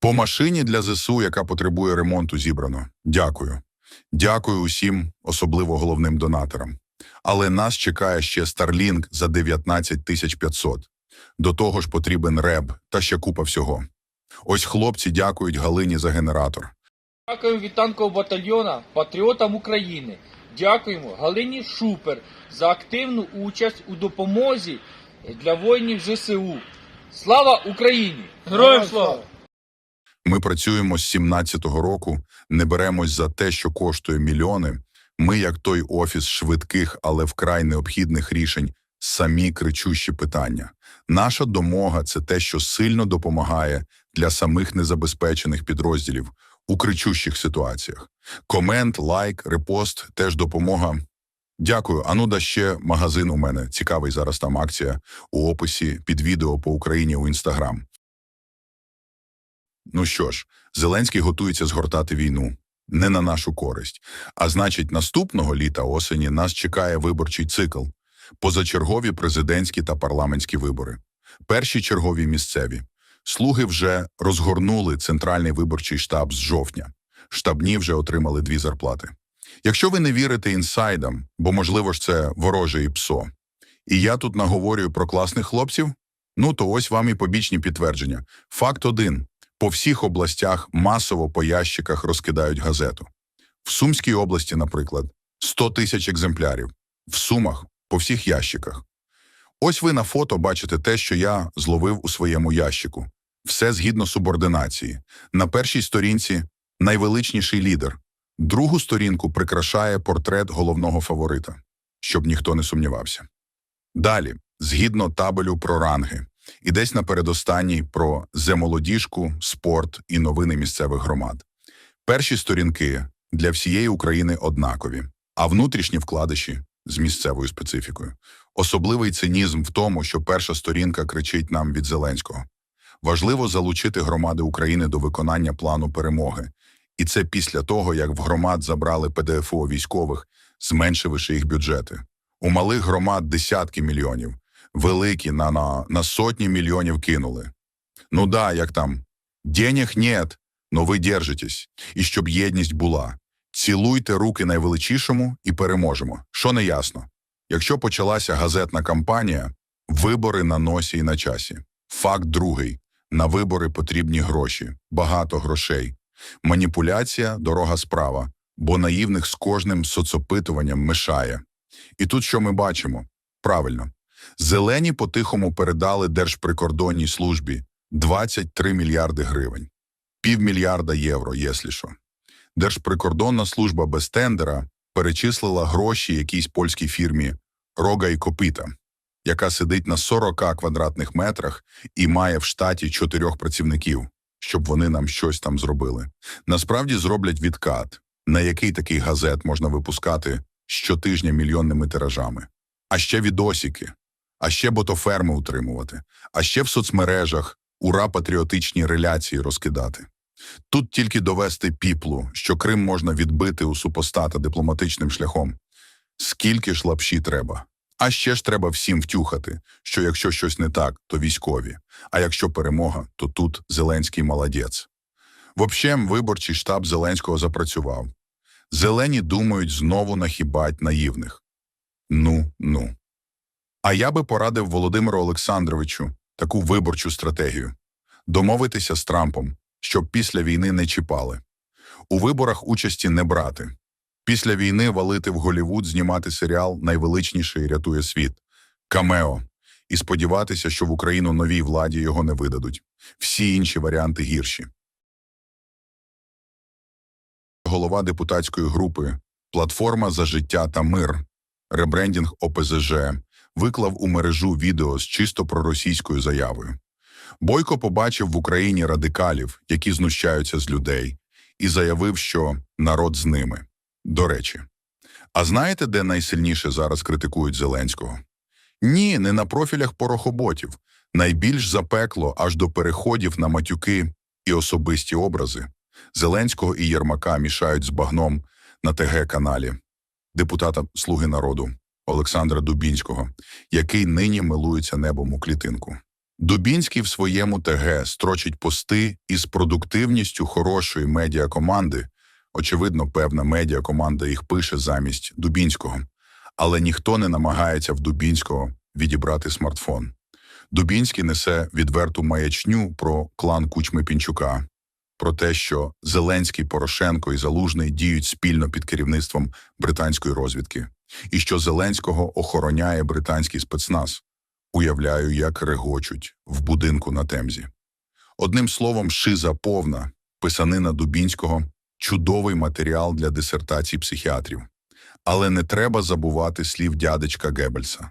По машині для ЗСУ, яка потребує ремонту, зібрано. Дякую. Дякую усім, особливо головним донаторам. Але нас чекає ще Starlink за 19 тисяч 500. До того ж потрібен реб та ще купа всього. Ось хлопці дякують Галині за генератор. Дякуємо від танкового батальйона патріотам України. Дякуємо Галині Шупер за активну участь у допомозі для воїнів ЗСУ. Слава Україні! Героям слава! Ми працюємо з 17-го року, не беремось за те, що коштує мільйони. Ми, як той офіс швидких, але вкрай необхідних рішень, самі кричущі питання. Наша домога це те, що сильно допомагає для самих незабезпечених підрозділів у кричущих ситуаціях. Комент, лайк, репост теж допомога. Дякую. Ану, да ще магазин у мене. Цікавий зараз там акція у описі під відео по Україні у інстаграм. Ну що ж, Зеленський готується згортати війну не на нашу користь. А значить, наступного літа осені нас чекає виборчий цикл, позачергові президентські та парламентські вибори, перші чергові місцеві. Слуги вже розгорнули центральний виборчий штаб з жовтня. Штабні вже отримали дві зарплати. Якщо ви не вірите інсайдам, бо можливо ж це вороже і псо, і я тут наговорюю про класних хлопців, ну то ось вам і побічні підтвердження. Факт один. По всіх областях масово по ящиках розкидають газету. В Сумській області, наприклад, 100 тисяч екземплярів. В Сумах по всіх ящиках. Ось ви на фото бачите те, що я зловив у своєму ящику. Все згідно субординації. На першій сторінці найвеличніший лідер. Другу сторінку прикрашає портрет головного фаворита, щоб ніхто не сумнівався. Далі, згідно табелю про ранги, і десь на передостанній про земолодіжку, спорт і новини місцевих громад. Перші сторінки для всієї України однакові, а внутрішні вкладиші з місцевою специфікою. Особливий цинізм в тому, що перша сторінка кричить нам від Зеленського. Важливо залучити громади України до виконання плану перемоги. І це після того, як в громад забрали ПДФО військових, зменшивши їх бюджети. У малих громад десятки мільйонів, великі на, на, на сотні мільйонів кинули. Ну да, як там, денег нет, но ви держитесь. І щоб єдність була. Цілуйте руки найвеличішому і переможемо. Що не ясно? Якщо почалася газетна кампанія, вибори на носі і на часі. Факт другий. На вибори потрібні гроші, багато грошей. Маніпуляція – дорога справа, бо наївних з кожним соцопитуванням мешає. І тут що ми бачимо? Правильно. Зелені по-тихому передали Держприкордонній службі 23 мільярди гривень. Півмільярда євро, якщо що. Держприкордонна служба без тендера перечислила гроші якійсь польській фірмі «Рога і Копита», яка сидить на 40 квадратних метрах і має в штаті чотирьох працівників, щоб вони нам щось там зробили. Насправді зроблять відкат, на який такий газет можна випускати щотижня мільйонними тиражами. А ще відосики, а ще ботоферми утримувати, а ще в соцмережах ура-патріотичні реляції розкидати. Тут тільки довести піплу, що Крим можна відбити у супостата дипломатичним шляхом. Скільки ж лапші треба? А ще ж треба всім втюхати, що якщо щось не так, то військові, а якщо перемога, то тут Зеленський молодець. В виборчий штаб Зеленського запрацював. Зелені думають знову нахибать наївних. Ну, ну. А я би порадив Володимиру Олександровичу таку виборчу стратегію домовитися з Трампом, щоб після війни не чіпали, у виборах участі не брати, після війни валити в Голівуд, знімати серіал Найвеличніший рятує світ Камео, і сподіватися, що в Україну новій владі його не видадуть. Всі інші варіанти гірші. Голова депутатської групи Платформа за життя та мир, ребрендінг ОПЗЖ, виклав у мережу відео з чисто проросійською заявою. Бойко побачив в Україні радикалів, які знущаються з людей, і заявив, що народ з ними. До речі, а знаєте, де найсильніше зараз критикують Зеленського? Ні, не на профілях порохоботів. Найбільш запекло аж до переходів на матюки і особисті образи. Зеленського і Єрмака мішають з багном на ТГ-каналі депутата Слуги народу Олександра Дубінського, який нині милується небом у клітинку. Дубінський в своєму ТГ строчить пости із продуктивністю хорошої медіакоманди. Очевидно, певна медіакоманда їх пише замість Дубінського. Але ніхто не намагається в Дубінського відібрати смартфон. Дубінський несе відверту маячню про клан Кучми Пінчука, про те, що Зеленський, Порошенко і Залужний діють спільно під керівництвом британської розвідки, і що Зеленського охороняє британський спецназ. Уявляю, як регочуть в будинку на Темзі. Одним словом, шиза повна, писанина Дубінського – чудовий матеріал для дисертацій психіатрів. Але не треба забувати слів дядечка Геббельса.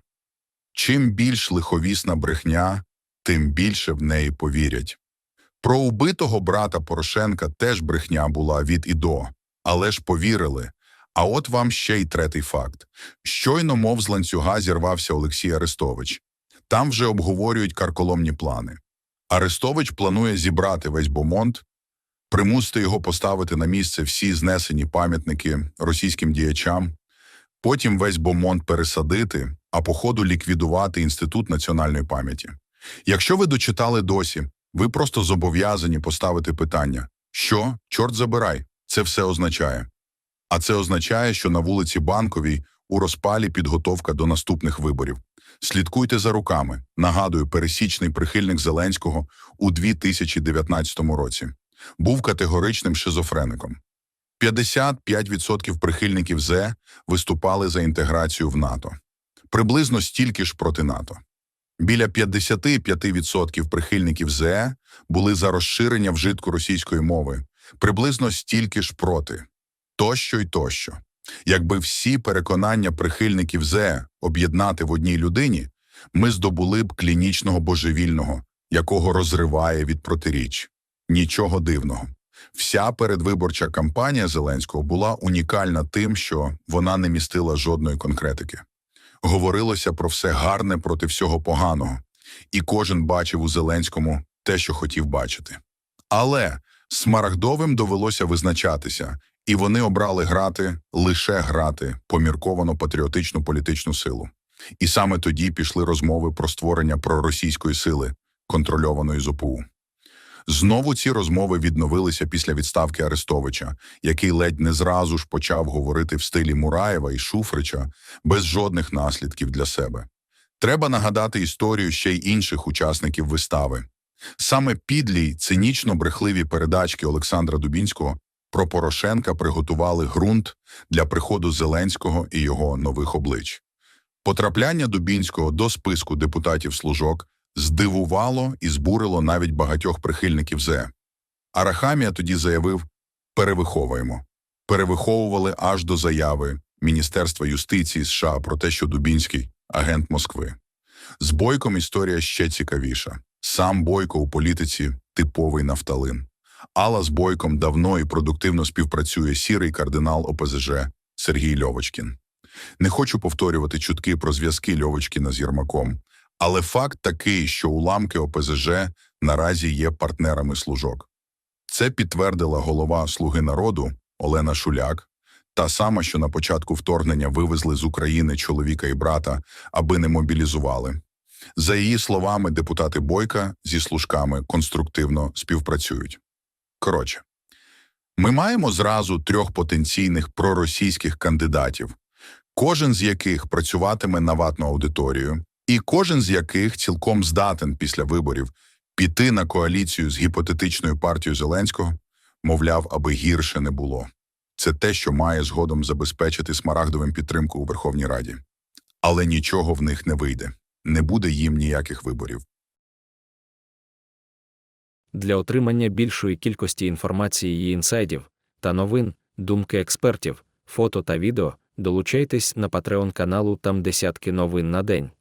Чим більш лиховісна брехня, тим більше в неї повірять. Про убитого брата Порошенка теж брехня була від і до, але ж повірили. А от вам ще й третій факт. Щойно, мов з ланцюга, зірвався Олексій Арестович. Там вже обговорюють карколомні плани. Арестович планує зібрати весь Бомонд, примусити його поставити на місце всі знесені пам'ятники російським діячам, потім весь Бомонд пересадити, а по ходу ліквідувати Інститут національної пам'яті. Якщо ви дочитали досі, ви просто зобов'язані поставити питання що, чорт забирай, це все означає. А це означає, що на вулиці Банковій у розпалі підготовка до наступних виборів. Слідкуйте за руками. Нагадую, пересічний прихильник Зеленського у 2019 році був категоричним шизофреником. 55% прихильників ЗЕ виступали за інтеграцію в НАТО. Приблизно стільки ж проти НАТО. Біля 55% прихильників ЗЕ були за розширення вжитку російської мови, приблизно стільки ж проти. Тощо й тощо. Якби всі переконання прихильників ЗЕ об'єднати в одній людині, ми здобули б клінічного божевільного, якого розриває від протиріч. Нічого дивного. Вся передвиборча кампанія Зеленського була унікальна тим, що вона не містила жодної конкретики. Говорилося про все гарне проти всього поганого, і кожен бачив у Зеленському те, що хотів бачити. Але Смарагдовим довелося визначатися, і вони обрали грати лише грати помірковано патріотичну політичну силу. І саме тоді пішли розмови про створення проросійської сили, контрольованої з ОПУ. Знову ці розмови відновилися після відставки Арестовича, який ледь не зразу ж почав говорити в стилі Мураєва і Шуфрича без жодних наслідків для себе. Треба нагадати історію ще й інших учасників вистави. Саме підлі цинічно брехливі передачки Олександра Дубінського про Порошенка приготували ґрунт для приходу Зеленського і його нових облич. Потрапляння Дубінського до списку депутатів служок здивувало і збурило навіть багатьох прихильників ЗЕ. Арахамія тоді заявив «перевиховуємо». Перевиховували аж до заяви Міністерства юстиції США про те, що Дубінський – агент Москви. З Бойком історія ще цікавіша. Сам Бойко у політиці – типовий нафталин. Алла з Бойком давно і продуктивно співпрацює сірий кардинал ОПЗЖ Сергій Льовочкін. Не хочу повторювати чутки про зв'язки Льовочкіна з Єрмаком, але факт такий, що уламки ОПЗЖ наразі є партнерами служок. Це підтвердила голова «Слуги народу» Олена Шуляк, та сама, що на початку вторгнення вивезли з України чоловіка і брата, аби не мобілізували. За її словами, депутати Бойка зі служками конструктивно співпрацюють. Коротше, ми маємо зразу трьох потенційних проросійських кандидатів, кожен з яких працюватиме на ватну аудиторію, і кожен з яких цілком здатен після виборів піти на коаліцію з гіпотетичною партією Зеленського, мовляв, аби гірше не було. Це те, що має згодом забезпечити смарагдовим підтримку у Верховній Раді. Але нічого в них не вийде. Не буде їм ніяких виборів. Для отримання більшої кількості інформації і інсайдів та новин, думки експертів, фото та відео, долучайтесь на Patreon каналу там десятки новин на день.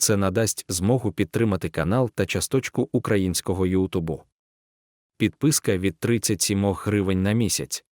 Це надасть змогу підтримати канал та часточку українського Ютубу. Підписка від 37 гривень на місяць.